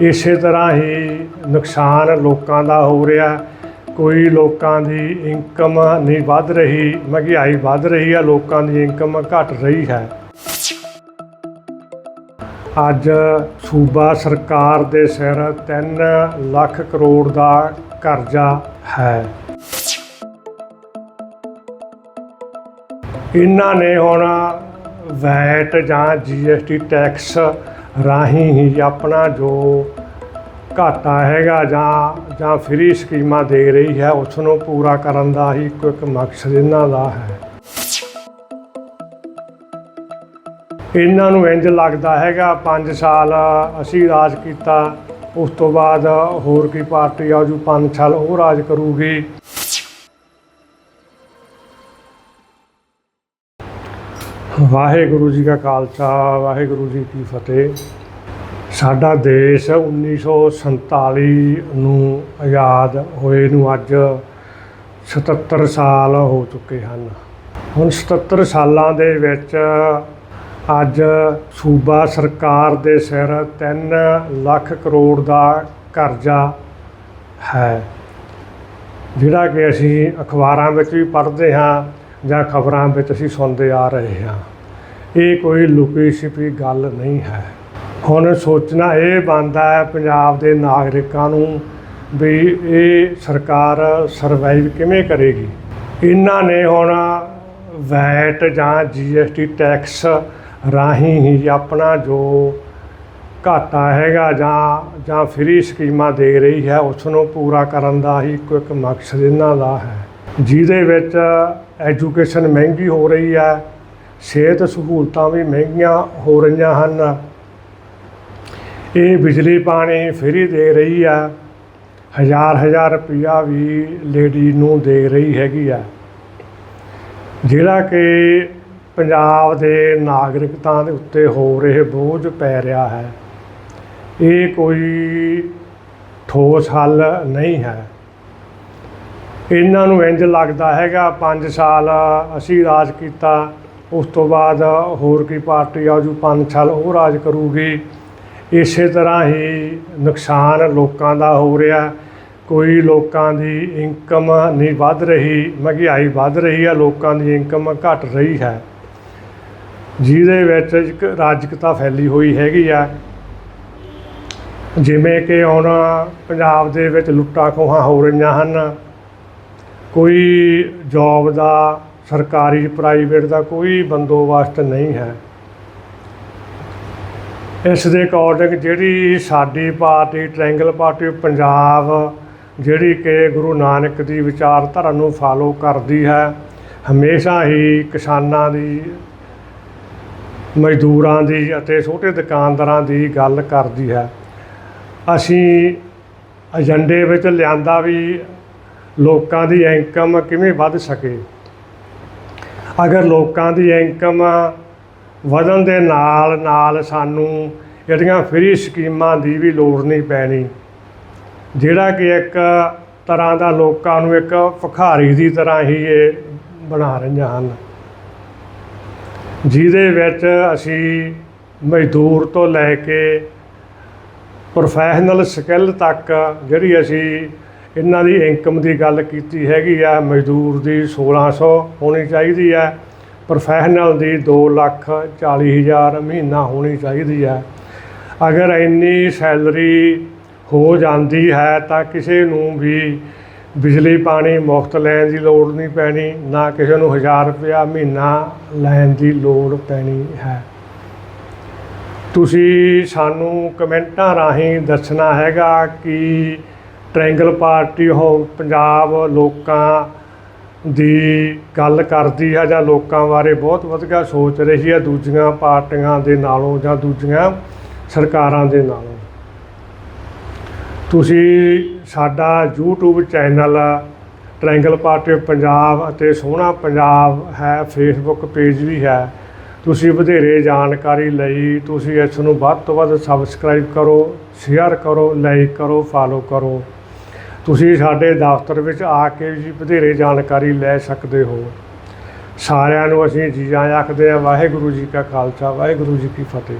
ਇਸੇ ਤਰ੍ਹਾਂ ਹੀ ਨੁਕਸਾਨ ਲੋਕਾਂ ਦਾ ਹੋ ਰਿਹਾ। ਕੋਈ ਲੋਕਾਂ ਦੀ ਇਨਕਮ ਨਹੀਂ ਵੱਧ ਰਹੀ, ਮਹਿੰਗਾਈ ਵੱਧ ਰਹੀ ਹੈ ਲੋਕਾਂ ਦੀ ਇਨਕਮ ਘਟ ਰਹੀ ਹੈ। ਅੱਜ ਸੂਬਾ ਸਰਕਾਰ ਦੇ ਸਿਰ 3 ਲੱਖ ਕਰੋੜ ਦਾ ਕਰਜ਼ਾ ਹੈ। ਇਹਨਾਂ ਨੇ ਹੁਣ ਵੈਟ ਜਾਂ ਜੀਐਸਟੀ ਟੈਕਸ ਰਾਹੀਂ ਹੀ ਆਪਣਾ ਜੋ ਘਾਟਾ ਹੈਗਾ ਜਾਂ ਜਾਂ ਫ੍ਰੀ ਸਕੀਮਾਂ ਦੇ ਰਹੀ ਹੈ ਉਸ ਨੂੰ ਪੂਰਾ ਕਰਨ ਦਾ ਹੀ ਇੱਕੋ, ਇੱਕ ਮਕਸਦ ਇਹਨਾਂ ਦਾ ਹੈ। ਇਹਨਾਂ ਨੂੰ ਇੰਜ ਲੱਗਦਾ ਹੈਗਾ 5 ਸਾਲ ਅਸੀਂ ਰਾਜ ਕੀਤਾ, ਉਸ ਤੋਂ ਬਾਅਦ ਹੋਰ ਕੀ ਪਾਰਟੀ ਆਜੂ 5 ਸਾਲ ਉਹ ਰਾਜ ਕਰੂਗੀ। ਵਾਹਿਗੁਰੂ ਜੀ ਕਾ ਖਾਲਸਾ, ਵਾਹਿਗੁਰੂ ਜੀ ਕੀ ਫਤਿਹ। ਸਾਡਾ ਦੇਸ਼ 1947 ਨੂੰ ਆਜ਼ਾਦ ਹੋਏ ਨੂੰ ਅੱਜ 77 ਸਾਲ ਹੋ ਚੁੱਕੇ ਹਨ। ਹੁਣ 77 ਸਾਲਾਂ ਦੇ ਵਿੱਚ ਅੱਜ ਸੂਬਾ ਸਰਕਾਰ ਦੇ ਸਿਰ 3 ਲੱਖ ਕਰੋੜ ਦਾ ਕਰਜ਼ਾ ਹੈ, ਜਿਹੜਾ ਕਿ ਅਸੀਂ ਅਖਬਾਰਾਂ ਵਿੱਚ ਵੀ ਪੜ੍ਹਦੇ ਹਾਂ। ਜਾਂ ਖਬਰਾਂ ਵਿੱਚ ਅਸੀਂ ਸੁਣਦੇ ਆ ਰਹੇ ਹਾਂ। ਇਹ ਕੋਈ ਲੁਕੀ ਛਿਪੀ ਗੱਲ ਨਹੀਂ ਹੈ। ਹੁਣ ਸੋਚਣਾ ਇਹ ਬਣਦਾ ਹੈ ਪੰਜਾਬ ਦੇ ਨਾਗਰਿਕਾਂ ਨੂੰ ਵੀ ਇਹ ਸਰਕਾਰ ਸਰਵਾਈਵ ਕਿਵੇਂ ਕਰੇਗੀ। ਇਹਨਾਂ ਨੇ ਹੁਣ ਵੈਟ ਜਾਂ ਜੀਐਸਟੀ ਟੈਕਸ ਰਾਹੀਂ ਹੀ ਆਪਣਾ ਜੋ ਘਾਟਾ ਹੈਗਾ ਜਾਂ ਜਾਂ ਫ੍ਰੀ ਸਕੀਮਾਂ ਦੇ ਰਹੀ ਹੈ ਉਸ ਨੂੰ ਪੂਰਾ ਕਰਨ ਦਾ ਹੀ ਇੱਕੋ ਇੱਕ ਮਕਸਦ ਇਹਨਾਂ ਦਾ ਹੈ। ਜਿਹਦੇ ਵਿੱਚ ਐਜੂਕੇਸ਼ਨ ਮਹਿੰਗੀ ਹੋ ਰਹੀ ਹੈ, ਸਿਹਤ ਸਹੂਲਤਾਂ ਵੀ ਮਹਿੰਗੀਆਂ ਹੋ ਰਹੀਆਂ ਹਨ। ਇਹ ਬਿਜਲੀ ਪਾਣੀ ਫਰੀ ਦੇ ਰਹੀ ਆ ਹਜ਼ਾਰ ਹਜ਼ਾਰ ਰੁਪਈਆ ਵੀ ਲੇਡੀ ਨੂੰ ਦੇ ਰਹੀ ਹੈਗੀ ਆ ਜਿਹੜਾ ਕਿ ਪੰਜਾਬ ਦੇ ਨਾਗਰਿਕਤਾ ਦੇ ਉੱਤੇ ਹੋ ਰਹੇ ਬੋਝ ਪੈ ਰਿਹਾ ਹੈ, ਇਹ ਕੋਈ ਠੋਸ ਹੱਲ ਨਹੀਂ ਹੈ। ਇਹਨਾਂ ਨੂੰ ਇੰਜ ਲੱਗਦਾ ਹੈਗਾ 5 ਸਾਲ ਅਸੀਂ ਰਾਜ ਕੀਤਾ, ਉਸ ਤੋਂ ਬਾਅਦ ਹੋਰ ਕੀ ਪਾਰਟੀ ਆਜੂ 5 ਸਾਲ ਉਹ ਰਾਜ ਕਰੂਗੀ। ਇਸੇ ਤਰ੍ਹਾਂ ਹੀ ਨੁਕਸਾਨ ਲੋਕਾਂ ਦਾ ਹੋ ਰਿਹਾ। ਕੋਈ ਲੋਕਾਂ ਦੀ ਇਨਕਮ ਨਹੀਂ ਵੱਧ ਰਹੀ, ਮਹਿੰਗਾਈ ਵੱਧ ਰਹੀ ਹੈ ਲੋਕਾਂ ਦੀ ਇਨਕਮ ਘਟ ਰਹੀ ਹੈ। ਜਿਹਦੇ ਵਿੱਚ ਇੱਕ ਰਾਜਕਤਾ ਫੈਲੀ ਹੋਈ ਹੈਗੀ ਆ। ਜਿਵੇਂ ਕਿ ਹੁਣ ਪੰਜਾਬ ਦੇ ਵਿੱਚ ਲੁੱਟਾਂ ਖੋਹਾਂ ਹੋ ਰਹੀਆਂ ਹਨ। ਕੋਈ ਜੌਬ ਦਾ, ਸਰਕਾਰੀ ਪ੍ਰਾਈਵੇਟ ਦਾ ਕੋਈ ਬੰਦੋਬਸਤ ਨਹੀਂ ਹੈ। ਇਸ ਦੇ ਅਕੋਰਡਿੰਗ ਜਿਹੜੀ ਸਾਡੀ ਪਾਰਟੀ ਟ੍ਰਾਇੰਗਲ ਪਾਰਟੀ ਪੰਜਾਬ ਜਿਹੜੀ ਕਿ ਗੁਰੂ ਨਾਨਕ ਦੀ ਵਿਚਾਰਧਾਰਾ ਨੂੰ ਫਾਲੋ ਕਰਦੀ ਹੈ, ਹਮੇਸ਼ਾ ਹੀ ਕਿਸਾਨਾਂ ਦੀ, ਮਜ਼ਦੂਰਾਂ ਦੀ ਅਤੇ ਛੋਟੇ ਦੁਕਾਨਦਾਰਾਂ ਦੀ ਗੱਲ ਕਰਦੀ ਹੈ। ਅਸੀਂ ਏਜੰਡੇ ਵਿੱਚ ਲਿਆਂਦਾ ਵੀ ਲੋਕਾਂ ਦੀ ਇਨਕਮ ਕਿਵੇਂ ਵੱਧ ਸਕੇ? ਅਗਰ ਲੋਕਾਂ ਦੀ ਇਨਕਮ ਵਧਣ ਦੇ ਨਾਲ ਨਾਲ ਸਾਨੂੰ ਜਿਹੜੀਆਂ ਫ੍ਰੀ ਸਕੀਮਾਂ ਦੀ ਵੀ ਲੋੜ ਨਹੀਂ ਪੈਣੀ, ਜਿਹੜਾ ਕਿ ਇੱਕ ਤਰ੍ਹਾਂ ਦਾ ਲੋਕਾਂ ਨੂੰ ਇੱਕ ਭਿਖਾਰੀ ਦੀ ਤਰ੍ਹਾਂ ਹੀ ਇਹ ਬਣਾ ਰਹੀਆਂ ਹਨ। ਜਿਹਦੇ ਵਿੱਚ ਅਸੀਂ ਮਜ਼ਦੂਰ ਤੋਂ ਲੈ ਕੇ ਪ੍ਰੋਫੈਸ਼ਨਲ ਸਕਿੱਲ ਤੱਕ ਜਿਹੜੀ ਅਸੀਂ ਇਹਨਾਂ ਦੀ ਇਨਕਮ ਦੀ ਗੱਲ ਕੀਤੀ ਹੈਗੀ ਆ, ਮਜ਼ਦੂਰ ਦੀ 1600 ਹੋਣੀ ਚਾਹੀਦੀ ਹੈ ਪ੍ਰੋਫੈਸ਼ਨਲ ਦੀ 2 ਲੱਖ 40 ਹਜ਼ਾਰ ਮਹੀਨਾ ਹੋਣੀ ਚਾਹੀਦੀ ਹੈ ਅਗਰ ਇੰਨੀ ਸੈਲਰੀ ਹੋ ਜਾਂਦੀ ਹੈ ਤਾਂ ਕਿਸੇ ਨੂੰ ਵੀ ਬਿਜਲੀ ਪਾਣੀ ਮੁਫਤ ਲੈਣ ਦੀ ਲੋੜ ਨਹੀਂ ਪੈਣੀ, ਨਾ ਕਿਸੇ ਨੂੰ 1000 ਰੁਪਇਆ ਮਹੀਨਾ ਲੈਣ ਦੀ ਲੋੜ ਪੈਣੀ ਹੈ। ਤੁਸੀਂ ਸਾਨੂੰ ਕਮੈਂਟਾਂ ਰਾਹੀਂ ਦੱਸਣਾ ਹੈਗਾ ਕਿ ਟ੍ਰਾਇੰਗਲ ਪਾਰਟੀ ਹੋ ਪੰਜਾਬ ਲੋਕਾਂ ਦੀ ਗੱਲ ਕਰਦੀ ਹੈ ਜਾਂ ਲੋਕਾਂ ਬਾਰੇ ਬਹੁਤ ਵਧੀਆ ਸੋਚ ਰਹੀ ਹੈ ਦੂਜੀਆਂ ਪਾਰਟੀਆਂ ਦੇ ਨਾਲੋਂ ਜਾਂ ਦੂਜੀਆਂ ਸਰਕਾਰਾਂ ਦੇ ਨਾਲੋਂ। ਤੁਸੀਂ ਸਾਡਾ YouTube channel triangle party Punjab ਅਤੇ ਸੋਹਣਾ ਪੰਜਾਬ ਹੈ ਫੇਸਬੁੱਕ ਪੇਜ ਵੀ ਹੈ। ਤੁਸੀਂ ਵਧੇਰੇ ਜਾਣਕਾਰੀ ਲਈ ਤੁਸੀਂ ਇਸ ਨੂੰ ਵੱਧ ਤੋਂ ਵੱਧ ਸਬਸਕ੍ਰਾਈਬ ਕਰੋ ਸ਼ੇਅਰ ਕਰੋ ਲਾਈਕ ਕਰੋ ਫਾਲੋ ਕਰੋ। ਤੁਸੀਂ ਸਾਡੇ ਦਫ਼ਤਰ ਵਿੱਚ ਆ ਕੇ ਵੀ ਵਧੇਰੇ ਜਾਣਕਾਰੀ ਲੈ ਸਕਦੇ ਹੋ। ਸਾਰਿਆਂ ਨੂੰ ਅਸੀਂ ਜੀ ਆਇਆਂ ਆਖਦੇ ਹਾਂ, ਵਾਹਿਗੁਰੂ ਜੀ ਕਾ ਖਾਲਸਾ, ਵਾਹਿਗੁਰੂ ਜੀ ਕੀ ਫਤਿਹ।